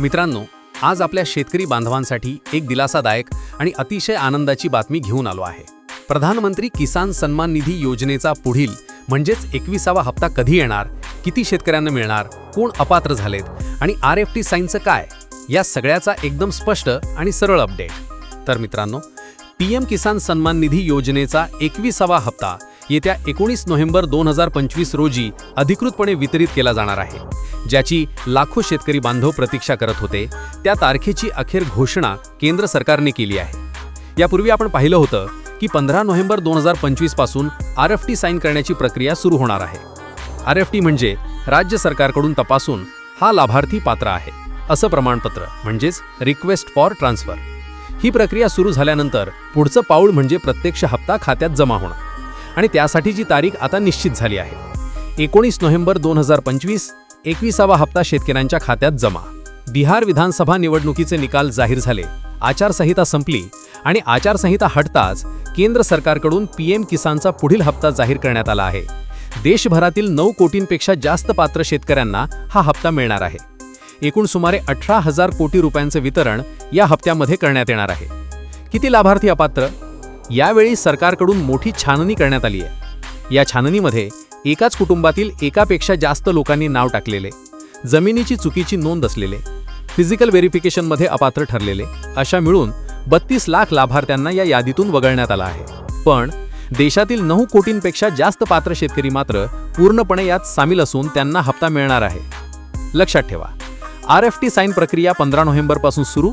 मित्रांनो आज आपल्या शेतकरी बांधवांसाठी एक दिलासादायक आणि अतिशय आनंदाची बातमी घेऊन आलो आहे. प्रधानमंत्री किसान सन्मान निधी योजनेचा पुढील म्हणजेच एकविसावा हप्ता कधी येणार किती शेतकऱ्यांना मिळणार कोण अपात्र झालेत आणि आर एफ टी साईनचं काय या सगळ्याचा एकदम स्पष्ट आणि सरळ अपडेट. तर मित्रांनो पी एम किसान सन्मान निधी योजनेचा एकविसावा हप्ता येत्या एकोणीस नोव्हेंबर दोन हजार पंचवीस रोजी अधिकृतपणे वितरित केला जाणार आहे. ज्याची लाखो शेतकरी बांधव प्रतीक्षा करत होते त्या तारखेची अखेर घोषणा केंद्र सरकारने केली आहे. यापूर्वी आपण पाहिलं होतं की पंधरा नोव्हेंबर दोन हजार पंचवीसपासून आर एफ टी साईन करण्याची प्रक्रिया सुरू होणार आहे. आर एफ टी म्हणजे राज्य सरकारकडून तपासून हा लाभार्थी पात्र आहे असं प्रमाणपत्र म्हणजेच रिक्वेस्ट फॉर ट्रान्सफर. ही प्रक्रिया सुरू झाल्यानंतर पुढचं पाऊल म्हणजे प्रत्यक्ष हप्ता खात्यात जमा होणं. आणि त्यासाठीची तारीख आता निश्चित झाली आहे एकोणीस नोव्हेंबर दोन हजार पंचवीस एकविसावा हप्ता शेतकऱ्यांच्या खात्यात जमा. बिहार विधानसभा निवडणुकीचे निकाल जाहीर झाले. आचारसंहिता संपली आणि आचारसंहिता हटताच केंद्र सरकारकडून पीएम किसानचा पुढील हप्ता जाहीर करण्यात आला आहे. देशभरातील नऊ कोटींपेक्षा जास्त पात्र शेतकऱ्यांना हा हप्ता मिळणार आहे. एकूण सुमारे अठरा हजार कोटी रुपयांचे वितरण या हप्त्यामध्ये करण्यात येणार आहे. किती लाभार्थी अपात्र? यावेळी सरकारकडून मोठी छाननी करण्यात आली आहे. या छाननीमध्ये एकाच कुटुंबातील एकापेक्षा जास्त लोकांनी नाव टाकलेले जमिनीची चुकीची नोंद असलेले फिजिकल व्हेरिफिकेशनमध्ये अपात्र ठरलेले अशा मिळून बत्तीस लाख लाभार्थ्यांना या यादीतून वगळण्यात आला आहे. पण देशातील नऊ कोटींपेक्षा जास्त पात्र शेतकरी मात्र पूर्णपणे यात सामील असून त्यांना हप्ता मिळणार आहे. लक्षात ठेवा आर एफ टी साईन प्रक्रिया पंधरा नोव्हेंबरपासून सुरू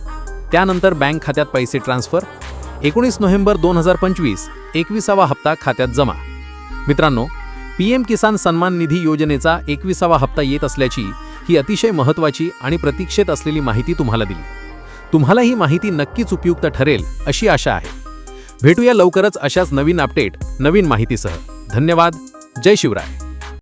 त्यानंतर बँक खात्यात पैसे ट्रान्सफर एकोणीस नोव्हेंबर दोन हजार पंचवीस एकविसावा हप्ता खात्यात जमा. मित्रांनो पी एम किसान सन्मान निधी योजनेचा एकविसावा हप्ता येत असल्याची ही अतिशय महत्त्वाची आणि प्रतीक्षेत असलेली माहिती तुम्हाला दिली. तुम्हाला ही माहिती नक्कीच उपयुक्त ठरेल अशी आशा आहे. भेटूया लवकरच अशाच नवीन अपडेट नवीन माहितीसह. धन्यवाद. जय शिवराय.